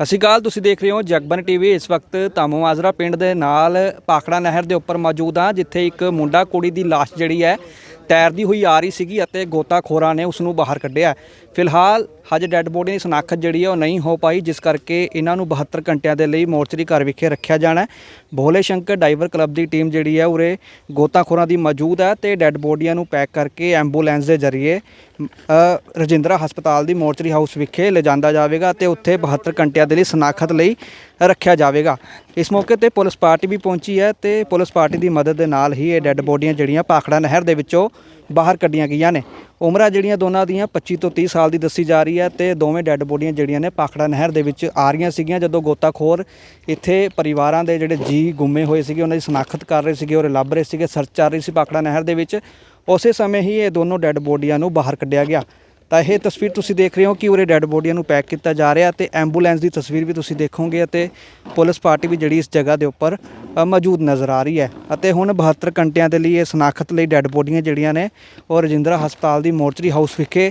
ਸਤਿ ਸ਼੍ਰੀ ਅਕਾਲ, ਤੁਸੀਂ ਦੇਖ ਰਹੇ ਹੋ ਜਗਬਨ ਟੀਵੀ ਇਸ ਵਕਤ ਤਾਮੋ ਮਾਜਰਾ ਪਿੰਡ ਦੇ ਨਾਲ ਪਾਖੜਾ ਨਹਿਰ ਦੇ ਉੱਪਰ ਮੌਜੂਦ ਹਾਂ, ਜਿੱਥੇ ਇੱਕ ਮੁੰਡਾ ਕੁੜੀ ਦੀ ਲਾਸ਼ ਜਿਹੜੀ ਹੈ ਤੈਰਦੀ ਹੋਈ ਆ ਰਹੀ ਸੀਗੀ ਅਤੇ ਗੋਤਾਖੋਰਾਂ ਨੇ ਉਸ ਨੂੰ ਬਾਹਰ ਕੱਢਿਆ। ਫਿਲਹਾਲ ਹਜੇ ਡੈੱਡ ਬੋਡੀ ਦੀ ਸਨਾਖਤ ਜਿਹੜੀ ਹੈ ਉਹ ਨਹੀਂ ਹੋ ਪਾਈ, ਜਿਸ ਕਰਕੇ ਇਹਨਾਂ ਨੂੰ 72 ਘੰਟਿਆਂ ਦੇ ਲਈ ਮੋਰਚਰੀ ਘਰ ਵਿਖੇ ਰੱਖਿਆ ਜਾਣਾ ਹੈ। ਭੋਲੇ ਸ਼ੰਕਰ ਡਾਈਵਰ ਕਲੱਬ ਦੀ ਟੀਮ ਜਿਹੜੀ ਹੈ ਉਰੇ ਗੋਤਾਖੋਰਾਂ ਦੀ ਮੌਜੂਦ ਹੈ ਤੇ ਡੈੱਡ ਬੋਡੀਆਂ ਨੂੰ ਪੈਕ ਕਰਕੇ ਐਂਬੂਲੈਂਸ ਦੇ ਜ਼ਰੀਏ ਰਜਿੰਦਰਾ ਹਸਪਤਾਲ ਦੀ ਮੋਰਚਰੀ ਹਾਊਸ ਵਿਖੇ ਲਿਜਾਂਦਾ ਜਾਵੇਗਾ ਤੇ ਉੱਥੇ 72 ਘੰਟਿਆਂ ਦੇ ਲਈ ਸਨਾਖਤ ਲਈ ਰੱਖਿਆ ਜਾਵੇਗਾ। ਇਸ ਮੌਕੇ ਤੇ ਪੁਲਿਸ ਪਾਰਟੀ ਵੀ ਪਹੁੰਚੀ ਹੈ ਤੇ ਪੁਲਿਸ ਪਾਰਟੀ ਦੀ ਮਦਦ ਦੇ ਨਾਲ ਹੀ ਇਹ ਡੈੱਡ ਬੋਡੀਆਂ ਜਿਹੜੀਆਂ ਪਾਖੜਾ ਨਹਿਰ ਦੇ ਵਿੱਚੋਂ ਬਾਹਰ ਕੱਢੀਆਂ ਗਈਆਂ ਨੇ। ਉਮਰਾਂ ਜਿਹੜੀਆਂ ਦੋਨਾਂ ਦੀਆਂ 25 ਤੋਂ 30 ਸਾਲ ਦੀ ਦੱਸੀ ਜਾ ਰਹੀ ਹੈ ਤੇ ਦੋਵੇਂ ਡੈੱਡ ਬੋਡੀਆਂ ਜਿਹੜੀਆਂ ਨੇ ਪਾਖੜਾ ਨਹਿਰ ਦੇ ਵਿੱਚ ਆ ਰਹੀਆਂ ਸੀਗੀਆਂ ਜਦੋਂ ਗੋਤਾਖੋਰ ਇੱਥੇ ਪਰਿਵਾਰਾਂ ਦੇ ਜਿਹੜੇ ਜੀ ਗੁੰਮੇ ਹੋਏ ਸੀਗੇ, ਉਹਨਾਂ ਦੀ ਸਨਾਖਤ ਕਰ ਰਹੇ ਸੀਗੇ ਔਰ ਲੱਭ ਰਹੇ ਸੀਗੇ, ਸਰਚ ਚੱਲ ਰਹੀ ਸੀ ਪਾਖੜਾ ਨਹਿਰ ਦੇ ਵਿੱਚ। ਉਸੇ ਸਮੇਂ ਹੀ ਇਹ ਦੋਨੋਂ ਡੈੱਡ ਬੋਡੀਆਂ ਨੂੰ ਬਾਹਰ ਕੱਢਿਆ ਗਿਆ। ਤਾਂ ਇਹ ਤਸਵੀਰ ਤੁਸੀਂ ਦੇਖ ਰਹੇ ਹੋ ਕਿ ਉਰੇ ਡੈੱਡ ਬੋਡੀਆਂ ਨੂੰ ਪੈਕ ਕੀਤਾ ਜਾ ਰਿਹਾ ਤੇ ਐਂਬੂਲੈਂਸ ਦੀ ਤਸਵੀਰ ਵੀ ਤੁਸੀਂ ਦੇਖੋਗੇ ਅਤੇ ਪੁਲਿਸ ਪਾਰਟੀ ਵੀ ਜਿਹੜੀ ਇਸ ਜਗ੍ਹਾ ਦੇ ਉੱਪਰ ਮੌਜੂਦ ਨਜ਼ਰ ਆ ਰਹੀ ਹੈ। ਅਤੇ ਹੁਣ 72 ਘੰਟਿਆਂ ਦੇ ਲਈ ਇਹ ਸਨਾਖਤ ਲਈ ਡੈੱਡ ਬੋਡੀਆਂ ਜਿਹੜੀਆਂ ਨੇ, ਉਹ ਰਜਿੰਦਰਾ ਹਸਪਤਾਲ ਦੀ ਮੋਰਚਰੀ ਹਾਊਸ ਵਿਖੇ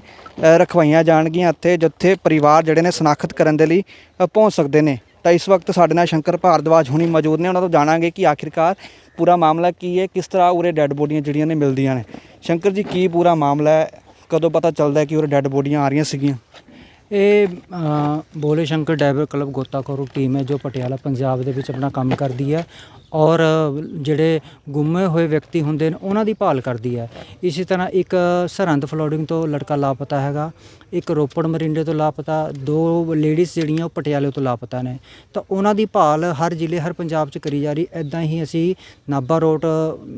ਰਖਵਾਈਆਂ ਜਾਣਗੀਆਂ ਅਤੇ ਜਿੱਥੇ ਪਰਿਵਾਰ ਜਿਹੜੇ ਨੇ ਸਨਾਖਤ ਕਰਨ ਦੇ ਲਈ ਪਹੁੰਚ ਸਕਦੇ ਨੇ। ਤਾਂ ਇਸ ਵਕਤ ਸਾਡੇ ਨਾਲ ਸ਼ੰਕਰ ਭਾਰਦਵਾਜ ਹੁਣੀ ਮੌਜੂਦ ਨੇ, ਉਹਨਾਂ ਤੋਂ ਜਾਣਾਂਗੇ ਕਿ ਆਖਿਰਕਾਰ ਪੂਰਾ ਮਾਮਲਾ ਕੀ ਹੈ, ਕਿਸ ਤਰ੍ਹਾਂ ਉਰੇ ਡੈੱਡ ਬੋਡੀਆਂ ਜਿਹੜੀਆਂ ਨੇ ਮਿਲਦੀਆਂ ਨੇ। ਸ਼ੰਕਰ ਜੀ, ਕੀ ਪੂਰਾ ਮਾਮਲਾ ਹੈ? ਕਦੋਂ ਪਤਾ ਚੱਲਦਾ ਕਿ ਉਰੇ ਡੈੱਡ ਬੋਡੀਆਂ ਆ ਰਹੀਆਂ ਸੀਗੀਆਂ? ਇਹ ਬੋਲੇ ਸ਼ੰਕਰ ਡਾਈਵਰ ਕਲੱਬ ਗੋਤਾਖੋਰ ਟੀਮ ਹੈ ਜੋ ਪਟਿਆਲਾ, ਪੰਜਾਬ ਦੇ ਵਿੱਚ ਆਪਣਾ ਕੰਮ ਕਰਦੀ ਹੈ ਔਰ ਜਿਹੜੇ ਗੁੰਮੇ ਹੋਏ ਵਿਅਕਤੀ ਹੁੰਦੇ ਨੇ, ਉਹਨਾਂ ਦੀ ਭਾਲ ਕਰਦੀ ਹੈ। ਇਸੇ ਤਰ੍ਹਾਂ ਇੱਕ ਸਰਹੰਦ ਫਲੋਡਿੰਗ ਤੋਂ ਲੜਕਾ ਲਾਪਤਾ ਹੈਗਾ, ਇੱਕ ਰੋਪੜ ਮਰਿੰਡੇ ਤੋਂ ਲਾਪਤਾ, ਦੋ ਲੇਡੀਜ਼ ਜਿਹੜੀਆਂ ਉਹ ਪਟਿਆਲੇ ਤੋਂ ਲਾਪਤਾ ਨੇ। ਤਾਂ ਉਹਨਾਂ ਦੀ ਭਾਲ ਹਰ ਜ਼ਿਲ੍ਹੇ, ਹਰ ਪੰਜਾਬ 'ਚ ਕਰੀ ਜਾ ਰਹੀ ਐਦਾਂ ਹੀ ਅਸੀਂ ਨਾਭਾ ਰੋਡ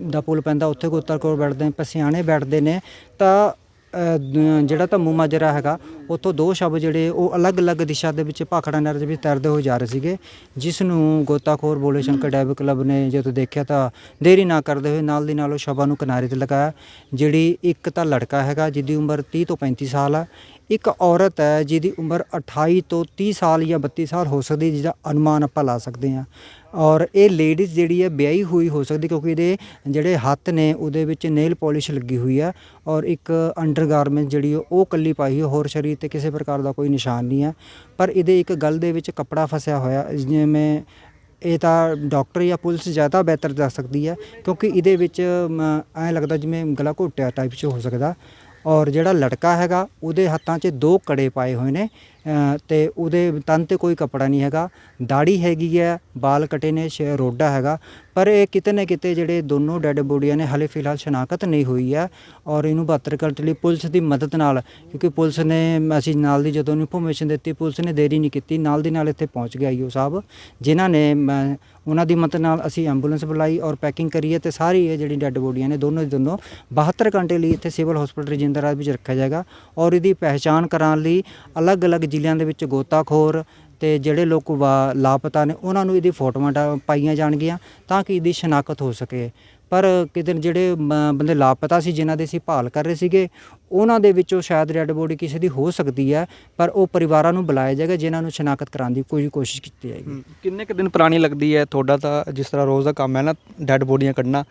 ਦਾ ਪੁਲ ਪੈਂਦਾ, ਉੱਥੇ ਗੋਤਾਖੋਰ ਬੈਠਦੇ ਪਸਿਆਣੇ ਬੈਠਦੇ ਨੇ। ਤਾਂ ਜਿਹੜਾ ਧੰਮੂ ਮਾਜਰਾ ਹੈਗਾ, ਉੱਥੋਂ ਦੋ ਸ਼ਬ ਜਿਹੜੇ ਉਹ ਅਲੱਗ-ਅਲੱਗ ਦਿਸ਼ਾ ਦੇ ਵਿੱਚ ਭਾਖੜਾ ਨਹਿਰ ਦੇ ਵਿੱਚ ਤੈਰਦੇ ਹੋਏ ਜਾ ਰਹੇ ਸੀਗੇ ਜਿਸ ਨੂੰ ਗੋਤਾਖੋਰ ਬੋਲੇ ਸ਼ੰਕਰ ਡਾਈਵ ਕਲੱਬ ਨੇ ਜਦੋਂ ਦੇਖਿਆ ਤਾਂ ਦੇਰੀ ਨਾ ਕਰਦੇ ਹੋਏ ਨਾਲ ਦੀ ਨਾਲ ਉਹ ਸ਼ਬਾਂ ਨੂੰ ਕਿਨਾਰੇ ਤੇ ਲਗਾਇਆ, ਜਿਹੜੀ ਇੱਕ ਤਾਂ ਲੜਕਾ ਹੈਗਾ, ਜਿਹਦੀ ਉਮਰ 30 ਤੋਂ 35 ਸਾਲ ਹੈ ਇੱਕ ਔਰਤ ਹੈ ਜਿਹਦੀ ਉਮਰ 28 ਤੋਂ 30 ਸਾਲ ਜਾਂ 32 ਸਾਲ ਹੋ ਸਕਦੀ ਜਿਹਦਾ ਅਨੁਮਾਨ ਆਪਾਂ ਲਾ ਸਕਦੇ ਹਾਂ। ਔਰ ਇਹ ਲੇਡੀਜ਼ ਜਿਹੜੀ ਹੈ ਵਿਆਹੀ ਹੋਈ ਹੋ ਸਕਦੀ ਕਿਉਂਕਿ ਇਹਦੇ ਜਿਹੜੇ ਹੱਥ ਨੇ, ਉਹਦੇ ਵਿੱਚ ਨੇਲ ਪਾਲਿਸ਼ ਲੱਗੀ ਹੋਈ ਹੈ ਔਰ ਇੱਕ ਅੰਡਰਗਾਰਮੈਂਟ ਜਿਹੜੀ ਉਹ ਕੱਲੀ ਪਾਈ ਹੋਈ ਹੋਰ ਸਰੀਰ ਤੇ ਕਿਸੇ ਪ੍ਰਕਾਰ ਦਾ ਕੋਈ ਨਿਸ਼ਾਨ ਨਹੀਂ ਹੈ। ਪਰ ਇਹਦੇ ਇੱਕ ਗਲ ਦੇ ਵਿੱਚ ਕੱਪੜਾ ਫਸਿਆ ਹੋਇਆ, ਜਿਵੇਂ ਇਹ ਤਾਂ ਡਾਕਟਰ ਜਾਂ ਪੁਲਿਸ ਜ਼ਿਆਦਾ ਬਿਹਤਰ ਦੱਸ ਸਕਦੀ ਹੈ, ਕਿਉਂਕਿ ਇਹਦੇ ਵਿੱਚ ਐਂ ਲੱਗਦਾ ਜਿਵੇਂ ਗਲਾ ਘੋਟਿਆ ਟਾਈਪ 'ਚ ਹੋ ਸਕਦਾ। ਔਰ ਜਿਹੜਾ ਲੜਕਾ ਹੈਗਾ ਉਹਦੇ ਹੱਥਾਂ 'ਚ ਦੋ ਕੜੇ ਪਾਏ ਹੋਏ ਨੇ। ਤੇ ਉਹਦੇ ਤਨ ਤੇ ਕੋਈ ਕੱਪੜਾ ਨਹੀਂ ਹੈਗਾ। ਦਾੜੀ ਹੈਗੀ ਹੈ ਬਾਲ ਕਟੇ ਨੇ ਸ਼ ਰੋਡਾ ਹੈਗਾ। ਪਰ ਇਹ ਕਿਤੇ ਨਾ ਕਿਤੇ ਜਿਹੜੇ ਦੋਨੋਂ ਡੈੱਡ ਬੋਡੀਆਂ ਨੇ ਹਲੇ ਫਿਲਹਾਲ ਸ਼ਨਾਖਤ ਨਹੀਂ ਹੋਈ ਹੈ ਔਰ ਇਹਨੂੰ 72 ਘੰਟੇ ਲਈ ਪੁਲਿਸ ਦੀ ਮਦਦ ਨਾਲ ਕਿਉਂਕਿ ਪੁਲਿਸ ਨੇ ਅਸੀਂ ਨਾਲ ਦੀ ਜਦੋਂ ਇਨਫੋਰਮੇਸ਼ਨ ਦਿੱਤੀ ਪੁਲਿਸ ਨੇ ਦੇਰੀ ਨਹੀਂ ਕੀਤੀ ਨਾਲ ਦੀ ਨਾਲ ਇੱਥੇ ਪਹੁੰਚ ਗਿਆ ਈਓ ਸਾਹਿਬ ਜਿਨ੍ਹਾਂ ਨੇ ਮ, ਉਹਨਾਂ ਦੀ ਮਦਦ ਨਾਲ ਅਸੀਂ ਐਂਬੂਲੈਂਸ ਬੁਲਾਈ ਔਰ ਪੈਕਿੰਗ ਕਰੀਏ ਹੈ ਤੇ ਸਾਰੀ ਇਹ ਜਿਹੜੀ ਡੈੱਡ ਬੋਡੀਆਂ ਨੇ ਦੋਨੋਂ ਦੀ ਦੋਨੋਂ 72 ਘੰਟੇ ਲਈ ਇੱਥੇ ਸਿਵਲ ਹਸਪੀਟਲ ਰਜਿੰਦਰਾ ਵਿੱਚ ਰੱਖਿਆ ਜਾਏਗਾ ਔਰ ਇਹਦੀ ਪਹਿਚਾਣ ਕਰਾਉਣ ਲਈ ਅਲੱਗ-ਅਲੱਗ ਜ਼ਿਲ੍ਹਿਆਂ ਦੇ ਵਿੱਚ ਗੋਤਾਖੋਰ ਤੇ ਜਿਹੜੇ ਲੋਕ ਵਾ- ਲਾਪਤਾ ਨੇ, ਉਹਨਾਂ ਨੂੰ ਇਹਦੀ ਫੋਟੋਆਂ ਡਾ- ਪਾਈਆਂ ਜਾਣਗੀਆਂ ਤਾਂ ਕਿ ਇਹਦੀ ਸ਼ਨਾਖਤ ਹੋ ਸਕੇ। ਪਰ ਕਿਤੇ ਜਿਹੜੇ ਬੰਦੇ ਲਾਪਤਾ ਸੀ, ਜਿਨ੍ਹਾਂ ਦੇ ਅਸੀਂ ਭਾਲ ਕਰ ਰਹੇ ਸੀਗੇ, ਉਹਨਾਂ ਦੇ ਵਿੱਚੋਂ ਸ਼ਾਇਦ ਰੈੱਡ ਬੋਡੀ ਕਿਸੇ ਦੀ ਹੋ ਸਕਦੀ ਹੈ, ਪਰ ਉਹ ਪਰਿਵਾਰਾਂ ਨੂੰ ਬੁਲਾਇਆ ਜਾਏਗਾ, ਜਿਨ੍ਹਾਂ ਨੂੰ ਸ਼ਨਾਖਤ ਕਰਾਉਣ ਦੀ ਕੋਈ ਕੋਸ਼ਿਸ਼ ਕੀਤੀ ਜਾਏਗੀ। ਕਿੰਨੇ ਕੁ ਦਿਨ ਪੁਰਾਣੀ ਲੱਗਦੀ ਹੈ? ਤੁਹਾਡਾ ਤਾਂ ਜਿਸ ਤਰ੍ਹਾਂ ਰੋਜ਼ ਦਾ ਕੰਮ ਹੈ ਨਾ ਡੈੱਡ ਬੋਡੀਆਂ ਕੱਢਣਾ,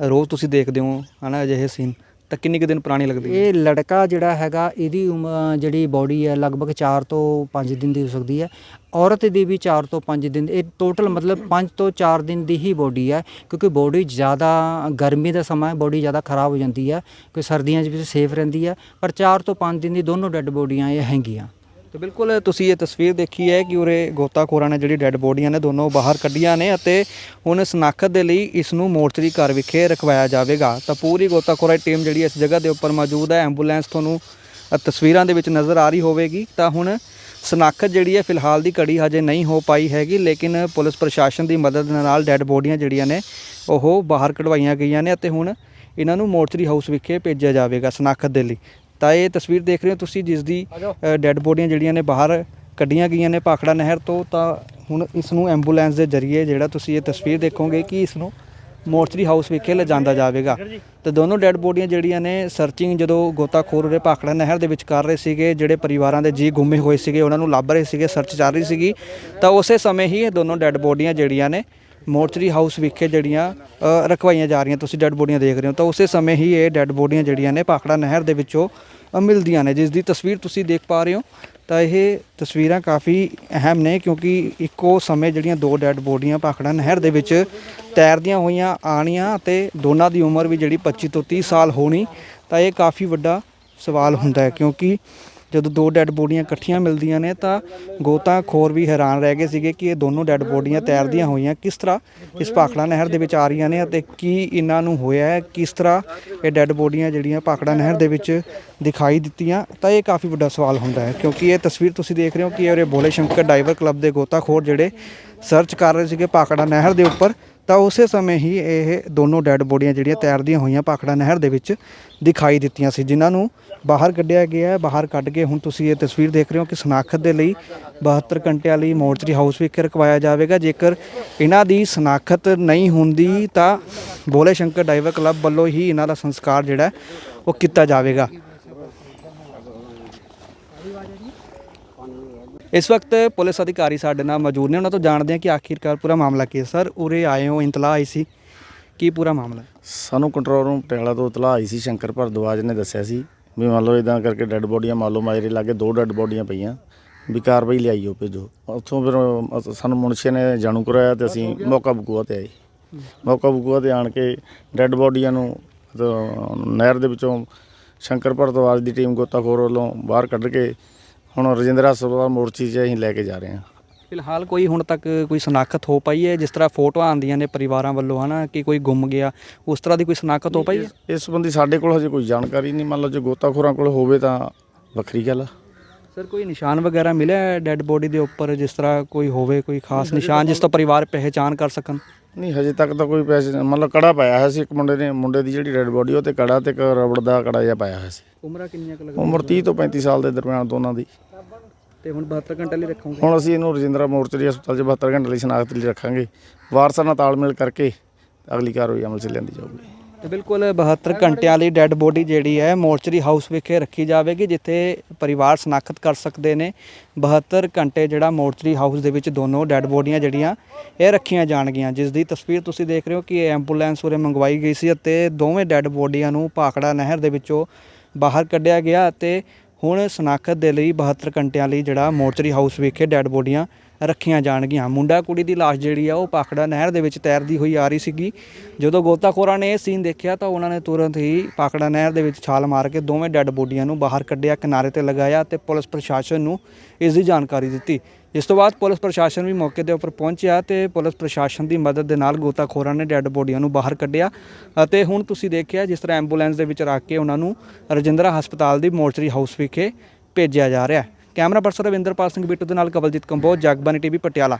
ਰੋਜ਼ ਤੁਸੀਂ ਦੇਖਦੇ ਹੋ, ਹਨਾ, ਅਜਿਹੇ ਸੀਨ ਤਾਂ ਕਿੰਨੀ ਕੁ ਦਿਨ ਪੁਰਾਣੀ ਲੱਗਦੀ ਹੈ? ਇਹ ਲੜਕਾ ਜਿਹੜਾ ਹੈਗਾ, ਇਹਦੀ ਉਮ- ਜਿਹੜੀ ਬਾਡੀ ਹੈ ਲਗਭਗ 4 ਤੋਂ 5 ਦਿਨ ਦੀ ਹੋ ਸਕਦੀ ਹੈ। ਔਰਤ ਦੀ ਵੀ 4 ਤੋਂ 5 ਦਿਨ ਇਹ ਟੋਟਲ ਮਤਲਬ 5 ਤੋਂ 4 ਦਿਨ ਦੀ ਹੀ ਬਾਡੀ ਹੈ, ਕਿਉਂਕਿ ਬਾਡੀ ਜ਼ਿਆਦਾ ਗਰਮੀ ਦਾ ਸਮਾਂ ਹੈ ਬਾਡੀ ਜ਼ਿਆਦਾ ਖਰਾਬ ਹੋ ਜਾਂਦੀ ਹੈ ਕਿ ਸਰਦੀਆਂ 'ਚ ਵੀ ਸੇਫ ਰਹਿੰਦੀ ਹੈ, ਪਰ 4 ਤੋਂ 5 ਦਿਨ ਦੀ ਦੋਨੋਂ ਡੈੱਡ ਬੋਡੀਆਂ ਇਹ ਹੈਗੀਆਂ। ਤੇ ਬਿਲਕੁਲ ਤੁਸੀਂ ਇਹ ਤਸਵੀਰ ਦੇਖੀ ਹੈ ਕਿ ਉਰੇ ਗੋਤਾਖੋਰਾਂ ਨੇ ਜਿਹੜੀ ਡੈੱਡ ਬੋਡੀਆਂ ਨੇ ਦੋਨੋਂ ਬਾਹਰ ਕੱਢੀਆਂ ਨੇ ਅਤੇ ਹੁਣ ਸਨਾਖਤ ਦੇ ਲਈ ਇਸ ਨੂੰ ਮੋਰਚਰੀ ਘਰ ਵਿਖੇ ਰਖਵਾਇਆ ਜਾਵੇਗਾ। ਤਾਂ ਪੂਰੀ ਗੋਤਾਖੋਰਾ ਟੀਮ ਜਿਹੜੀ ਇਸ ਜਗ੍ਹਾ ਦੇ ਉੱਪਰ ਮੌਜੂਦ ਹੈ, ਐਂਬੂਲੈਂਸ ਤੁਹਾਨੂੰ ਤਸਵੀਰਾਂ ਦੇ ਵਿੱਚ ਨਜ਼ਰ ਆ ਰਹੀ ਹੋਵੇਗੀ। ਤਾਂ ਹੁਣ ਸਨਾਖਤ ਜਿਹੜੀ ਹੈ, ਫਿਲਹਾਲ ਦੀ ਘੜੀ ਹਜੇ ਨਹੀਂ ਹੋ ਪਾਈ ਹੈਗੀ, ਲੇਕਿਨ ਪੁਲਿਸ ਪ੍ਰਸ਼ਾਸਨ ਦੀ ਮਦਦ ਨਾਲ ਡੈੱਡ ਬੋਡੀਆਂ ਜਿਹੜੀਆਂ ਨੇ, ਉਹ ਬਾਹਰ ਕਢਵਾਈਆਂ ਗਈਆਂ ਨੇ ਅਤੇ ਹੁਣ ਇਹਨਾਂ ਨੂੰ ਮੋਰਚਰੀ ਹਾਊਸ ਵਿਖੇ ਭੇਜਿਆ ਜਾਵੇਗਾ ਸਨਾਖਤ ਦੇ ਲਈ। ਤਾਂ ਇਹ ਤਸਵੀਰ ਦੇਖ ਰਹੇ ਹੋ ਤੁਸੀਂ ਜਿਸ ਦੀ ਡੈੱਡ ਬੋਡੀਆਂ ਜਿਹੜੀਆਂ ਨੇ ਬਾਹਰ ਕੱਢੀਆਂ ਗਈਆਂ ਨੇ ਭਾਖੜਾ ਨਹਿਰ ਤੋਂ ਤਾਂ ਹੁਣ ਇਸ ਨੂੰ ਐਂਬੂਲੈਂਸ ਦੇ ਜ਼ਰੀਏ ਜਿਹੜਾ ਤੁਸੀਂ ਇਹ ਤਸਵੀਰ ਦੇਖੋਗੇ ਕਿ ਇਸ ਨੂੰ ਮੋਰਚਰੀ ਹਾਊਸ ਵਿਖੇ ਲਿਜਾਂਦਾ ਜਾਵੇਗਾ। ਤੇ ਦੋਨੋਂ ਡੈੱਡ ਬੋਡੀਆਂ ਜਿਹੜੀਆਂ ਨੇ ਸਰਚਿੰਗ ਜਦੋਂ ਗੋਤਾਖੋਰ ਉਰੇ ਭਾਖੜਾ ਨਹਿਰ ਦੇ ਵਿੱਚ ਕਰ ਰਹੇ ਸੀਗੇ ਜਿਹੜੇ ਪਰਿਵਾਰਾਂ ਦੇ ਜੀ ਗੁੰਮੇ ਹੋਏ ਸੀਗੇ ਉਹਨਾਂ ਨੂੰ ਲੱਭ ਰਹੇ ਸੀਗੇ ਸਰਚ ਚੱਲ ਰਹੀ ਸੀਗੀ ਤਾਂ ਉਸੇ ਸਮੇਂ ਹੀ ਇਹ ਦੋਨੋਂ ਡੈੱਡ ਬੋਡੀਆਂ ਜਿਹੜੀਆਂ ਨੇ ਮੋਰਚਰੀ ਹਾਊਸ ਵਿਖੇ ਜਿਹੜੀਆਂ ਰਖਵਾਈਆਂ ਜਾ ਰਹੀਆਂ, ਤੁਸੀਂ ਡੈੱਡ ਬੋਡੀਆਂ ਦੇਖ ਰਹੇ ਹੋ, ਤਾਂ ਉਸੇ ਸਮੇਂ ਹੀ ਇਹ ਡੈੱਡ ਬੋਡੀਆਂ ਜਿਹੜੀਆਂ ਨੇ ਭਾਖੜਾ ਨਹਿਰ ਦੇ ਵਿੱਚੋਂ ਮਿਲਦੀਆਂ ਨੇ, ਜਿਸ ਦੀ ਤਸਵੀਰ ਤੁਸੀਂ ਦੇਖ ਪਾ ਰਹੇ ਹੋ, ਤਾਂ ਇਹ ਤਸਵੀਰਾਂ ਕਾਫੀ ਅਹਿਮ ਨੇ, ਕਿਉਂਕਿ ਇੱਕੋ ਸਮੇਂ ਜਿਹੜੀਆਂ ਦੋ ਡੈੱਡ ਬੋਡੀਆਂ ਭਾਖੜਾ ਨਹਿਰ ਦੇ ਵਿੱਚ ਤੈਰਦੀਆਂ ਹੋਈਆਂ ਆਣੀਆਂ ਅਤੇ ਦੋਨਾਂ ਦੀ ਉਮਰ ਵੀ ਜਿਹੜੀ 25 ਤੋਂ 30 ਸਾਲ ਹੋਣੀ, ਤਾਂ ਇਹ ਕਾਫੀ ਵੱਡਾ ਸਵਾਲ ਹੁੰਦਾ ਹੈ, ਕਿਉਂਕਿ ਜਦੋਂ ਦੋ ਡੈੱਡ ਬੋਡੀਆਂ ਇਕੱਠੀਆਂ ਮਿਲਦੀਆਂ ਨੇ ਤਾਂ ਗੋਤਾਖੋਰ ਵੀ ਹੈਰਾਨ ਰਹਿ ਗਏ ਸੀਗੇ ਕਿ ਇਹ ਦੋਨੋਂ ਡੈੱਡ ਬੋਡੀਆਂ ਤੈਰਦੀਆਂ ਹੋਈਆਂ ਕਿਸ ਤਰ੍ਹਾਂ ਇਸ ਭਾਖੜਾ ਨਹਿਰ ਦੇ ਵਿੱਚ ਆ ਰਹੀਆਂ ਨੇ ਅਤੇ ਕੀ ਇਹਨਾਂ ਨੂੰ ਹੋਇਆ ਹੈ, ਕਿਸ ਤਰ੍ਹਾਂ ਇਹ ਡੈੱਡ ਬੋਡੀਆਂ ਜਿਹੜੀਆਂ ਭਾਖੜਾ ਨਹਿਰ ਦੇ ਵਿੱਚ ਦਿਖਾਈ ਦਿੱਤੀਆਂ, ਤਾਂ ਇਹ ਕਾਫੀ ਵੱਡਾ ਸਵਾਲ ਹੁੰਦਾ ਹੈ ਕਿਉਂਕਿ ਇਹ ਤਸਵੀਰ ਤੁਸੀਂ ਦੇਖ ਰਹੇ ਹੋ ਕਿ ਇਹ ਉਰੇ ਭੋਲੇ ਸ਼ੰਕਰ ਡਾਈਵਰ ਕਲੱਬ ਦੇ ਗੋਤਾਖੋਰ ਜਿਹੜੇ ਸਰਚ ਕਰ ਰਹੇ ਸੀਗੇ ਭਾਖੜਾ ਨਹਿਰ ਦੇ ਉੱਪਰ ਤਾਂ ਉਸੇ ਸਮੇਂ ਹੀ ਇਹ ਦੋਨੋਂ ਡੈੱਡ ਬੋਡੀਆਂ ਜਿਹੜੀਆਂ ਤੈਰਦੀਆਂ ਹੋਈਆਂ ਭਾਖੜਾ ਨਹਿਰ ਦੇ ਵਿੱਚ ਦਿਖਾਈ ਦਿੱਤੀਆਂ ਸੀ, ਜਿਨ੍ਹਾਂ ਨੂੰ ਬਾਹਰ ਕੱਢਿਆ ਗਿਆ ਹੈ। ਬਾਹਰ ਕੱਢ ਕੇ ਹੁਣ ਤੁਸੀਂ ਇਹ ਤਸਵੀਰ ਦੇਖ ਰਹੇ ਹੋ ਕਿ ਸਨਾਖਤ ਦੇ ਲਈ 72 ਘੰਟਿਆਂ ਲਈ ਮੋਰਚਰੀ ਹਾਊਸ ਵਿਖੇ ਰਖਵਾਇਆ ਜਾਵੇਗਾ। ਜੇਕਰ ਇਹਨਾਂ ਦੀ ਸਨਾਖਤ ਨਹੀਂ ਹੁੰਦੀ ਤਾਂ ਬੋਲੇ ਸ਼ੰਕਰ ਡਾਈਵਰ ਕਲੱਬ ਵੱਲੋਂ ਹੀ ਇਹਨਾਂ ਦਾ ਸੰਸਕਾਰ ਜਿਹੜਾ ਉਹ ਕੀਤਾ ਜਾਵੇਗਾ। ਇਸ ਵਕਤ ਪੁਲਿਸ ਅਧਿਕਾਰੀ ਸਾਡੇ ਨਾਲ ਮੌਜੂਦ ਨੇ। ਉਹਨਾਂ ਤੋਂ ਜਾਣਦੇ ਹਾਂ ਕਿ ਆਖਿਰਕਾਰ ਪੂਰਾ ਮਾਮਲਾ ਕੀ ਹੈ। ਸਰ ਉਰੇ ਆਏ ਹੋ ਇੰਤਲਾ ਆਈ ਸੀ। ਕੀ ਪੂਰਾ ਮਾਮਲਾ ਹੈ? ਸਾਨੂੰ ਕੰਟਰੋਲ ਰੂਮ ਪਟਿਆਲਾ ਤੋਂ ਇਤਲਾਹ ਆਈ ਸੀ। ਸ਼ੰਕਰ ਭਰਦਵਾਜ ਨੇ ਦੱਸਿਆ ਸੀ ਵੀ ਮੰਨ ਲਓ ਇਦਾਂ ਕਰਕੇ ਡੈੱਡ ਬੋਡੀਆਂ ਮੰਨ ਲਓ ਮਾਜਰੇ ਲਾਗੇ ਦੋ ਡੈੱਡ ਬੋਡੀਆਂ ਪਈਆਂ। ਵੀ ਕਾਰਵਾਈ ਲਿਆਈਓ ਭੇਜੋ। ਉੱਥੋਂ ਫਿਰ ਅਸ- ਸਾਨੂੰ ਮੁਨਸ਼ੀ ਨੇ ਜਾਣੂ ਕਰਾਇਆ ਤੇ ਅਸੀਂ ਮੌਕਾ ਬਕੂਆ ਤੇ ਆਏ। ਮੌਕਾ ਬਕੂਆ ਤੇ ਆਣ ਕੇ ਡੈੱਡ ਬੋਡੀਆਂ ਨੂੰ ਨਹਿਰ ਦੇ ਵਿੱਚੋਂ ਸ਼ੰਕਰ ਭਰਦਵਾਜ ਦੀ ਟੀਮ ਗੋਤਾਖੋਰ ਵੱਲੋਂ ਬਾਹਰ ਕੱਢ ਕੇ ਹੁਣ ਰਜਿੰਦਰਾ ਹਸਪਤਾਲ ਮੋਰਚੀ 'ਚ ਅਸੀਂ ਲੈ ਕੇ ਜਾ ਰਹੇ ਹਾਂ। ਫਿਲਹਾਲ ਕੋਈ ਹੁਣ ਤੱਕ ਕੋਈ ਸਨਾਖਤ ਹੋ ਪਾਈ ਹੈ? ਜਿਸ ਤਰ੍ਹਾਂ ਫੋਟੋਆਂ ਆਉਂਦੀਆਂ ਨੇ ਪਰਿਵਾਰਾਂ ਵੱਲੋਂ ਹਨਾ ਕਿ ਕੋਈ ਗੁੰਮ ਗਿਆ ਉਸ ਤਰ੍ਹਾਂ ਦੀ ਕੋਈ ਸਨਾਖਤ ਹੋ ਪਾਈ ਹੈ? ਇਸ ਸੰਬੰਧੀ ਸਾਡੇ ਕੋਲ ਹਜੇ ਕੋਈ ਜਾਣਕਾਰੀ ਨਹੀਂ। ਮੰਨ ਲਓ ਜੇ ਗੋਤਾਖੋਰਾਂ ਕੋਲ ਹੋਵੇ ਤਾਂ ਵੱਖਰੀ ਗੱਲ ਆ। ਸਰ ਕੋਈ ਨਿਸ਼ਾਨ ਵਗੈਰਾ ਮਿਲਿਆ ਡੈੱਡ ਬੋਡੀ ਦੇ ਉੱਪਰ ਜਿਸ ਤਰ੍ਹਾਂ ਕੋਈ ਹੋਵੇ ਕੋਈ ਖਾਸ ਨਿਸ਼ਾਨ ਜਿਸ ਤੋਂ ਪਰਿਵਾਰ ਪਹਿਚਾਨ ਕਰ ਸਕਣ? ਨਹੀਂ ਹਜੇ ਤੱਕ ਤਾਂ ਕੋਈ ਪੈਸੇ ਮਤਲਬ ਕੜਾ ਪਾਇਆ ਹੋਇਆ ਸੀ ਇੱਕ ਮੁੰਡੇ ਨੇ ਮੁੰਡੇ ਦੀ ਜਿਹੜੀ ਡੈਡ ਬੋਡੀ ਉਹ ਤੇ ਕੜਾ ਤੇ ਇੱਕ ਰਬੜ ਦਾ ਕੜਾ ਜਿਹਾ ਪਾਇਆ ਹੋਇਆ ਸੀ। ਉਮਰਾਂ ਕਿੰਨੀਆਂ ਕੁ ਲੱਗ ਉਮਰ 30 ਤੋਂ 35 ਸਾਲ ਦੇ ਦਰਮਿਆਨ ਦੋਨਾਂ ਦੀ। ਤੇ ਹੁਣ 72 ਘੰਟੇ ਲਈ ਰੱਖੋਗੇ? ਹੁਣ ਅਸੀਂ ਇਹਨੂੰ ਰਜਿੰਦਰਾ ਮੋਰਚਰੀ ਹਸਪਤਾਲ 'ਚ 72 ਘੰਟੇ ਲਈ ਸ਼ਨਾਖਤ ਲਈ ਰੱਖਾਂਗੇ। ਵਾਰਸਾਂ ਨਾਲ ਤਾਲਮੇਲ ਕਰਕੇ ਅਗਲੀ ਕਾਰਵਾਈ ਅਮਲ 'ਚ ਲਿਆਂਦੀ ਜਾਊਗੀ। ਤੇ ਬਿਲਕੁਲ 72 ਘੰਟਿਆਂ ਲਈ ਡੈੱਡ ਬੋਡੀ ਜਿਹੜੀ ਹੈ ਮੋਰਚਰੀ ਹਾਊਸ ਵਿਖੇ ਰੱਖੀ ਜਾਵੇਗੀ, ਜਿੱਥੇ ਪਰਿਵਾਰ ਸਨਾਖਤ ਕਰ ਸਕਦੇ ਨੇ। 72 ਘੰਟੇ ਜਿਹੜਾ ਮੋਰਚਰੀ ਹਾਊਸ ਦੇ ਵਿੱਚ ਦੋਨੋਂ ਡੈੱਡ ਬੋਡੀਆਂ ਜਿਹੜੀਆਂ, ਇਹ ਰੱਖੀਆਂ ਜਾਣਗੀਆਂ। ਜਿਸ ਦੀ ਤਸਵੀਰ ਤੁਸੀਂ ਦੇਖ ਰਹੇ ਹੋ ਕਿ ਇਹ ਐਂਬੂਲੈਂਸ ਉਰੇ ਮੰਗਵਾਈ ਗਈ ਸੀ ਅਤੇ ਦੋਵੇਂ ਡੈੱਡ ਬੋਡੀਆਂ ਨੂੰ ਭਾਖੜਾ ਨਹਿਰ ਦੇ ਵਿੱਚੋਂ ਬਾਹਰ ਕੱਢਿਆ ਗਿਆ ਅਤੇ ਹੁਣ ਸਨਾਖਤ ਦੇ ਲਈ 72 ਘੰਟਿਆਂ ਲਈ ਜਿਹੜਾ ਮੋਰਚਰੀ ਹਾਊਸ ਵਿਖੇ ਡੈੱਡ ਬੋਡੀਆਂ ਰੱਖੀਆਂ ਜਾਣਗੀਆਂ। ਮੁੰਡਾ ਕੁੜੀ ਦੀ ਲਾਸ਼ ਜਿਹੜੀ ਆ, ਉਹ ਪਾਖੜਾ ਨਹਿਰ ਦੇ ਵਿੱਚ ਤੈਰਦੀ ਹੋਈ ਆ ਰਹੀ ਸੀਗੀ। ਜਦੋਂ ਗੋਤਾਖੋਰਾਂ ਨੇ ਇਹ ਸੀਨ ਦੇਖਿਆ, ਤਾਂ ਉਹਨਾਂ ਨੇ ਤੁਰੰਤ ਹੀ ਪਾਖੜਾ ਨਹਿਰ ਦੇ ਵਿੱਚ ਛਾਲ ਮਾਰ ਕੇ ਦੋਵੇਂ ਡੈੱਡ ਬੋਡੀਆਂ ਨੂੰ ਬਾਹਰ ਕੱਢਿਆ, ਕਿਨਾਰੇ ਤੇ ਲਗਾਇਆ ਤੇ ਪੁਲਿਸ ਪ੍ਰਸ਼ਾਸਨ ਨੂੰ ਇਸ ਦੀ ਜਾਣਕਾਰੀ ਦਿੱਤੀ। ਇਸ ਤੋਂ ਬਾਅਦ ਪੁਲਿਸ ਪ੍ਰਸ਼ਾਸਨ ਵੀ ਮੌਕੇ ਦੇ ਉੱਪਰ ਪਹੁੰਚਿਆ ਤੇ ਪੁਲਿਸ ਪ੍ਰਸ਼ਾਸਨ ਦੀ ਮਦਦ ਦੇ ਨਾਲ ਗੋਤਾਖੋਰਾਂ ਨੇ ਡੈੱਡ ਬੋਡੀਆਂ ਨੂੰ ਬਾਹਰ ਕੱਢਿਆ ਅਤੇ ਹੁਣ ਤੁਸੀਂ ਦੇਖਿਆ, ਜਿਸ ਤਰ੍ਹਾਂ ਐਂਬੂਲੈਂਸ ਦੇ ਵਿੱਚ ਰੱਖ ਕੇ ਉਹਨਾਂ ਨੂੰ ਰਜਿੰਦਰਾ ਹਸਪਤਾਲ ਦੀ ਮੋਰਚਰੀ ਹਾਊਸ ਵਿਖੇ ਭੇਜਿਆ ਜਾ ਰਿਹਾ ਹੈ। ਕੈਮਰਾ ਪਰਸਨ ਰਵਿੰਦਰਪਾਲ ਸਿੰਘ ਬਿੱਟੂ ਦੇ ਨਾਲ ਕਵਲਜੀਤ ਕੰਬੋਜ ਜਗਬਾਨੀ ਟੀਵੀ ਪਟਿਆਲਾ।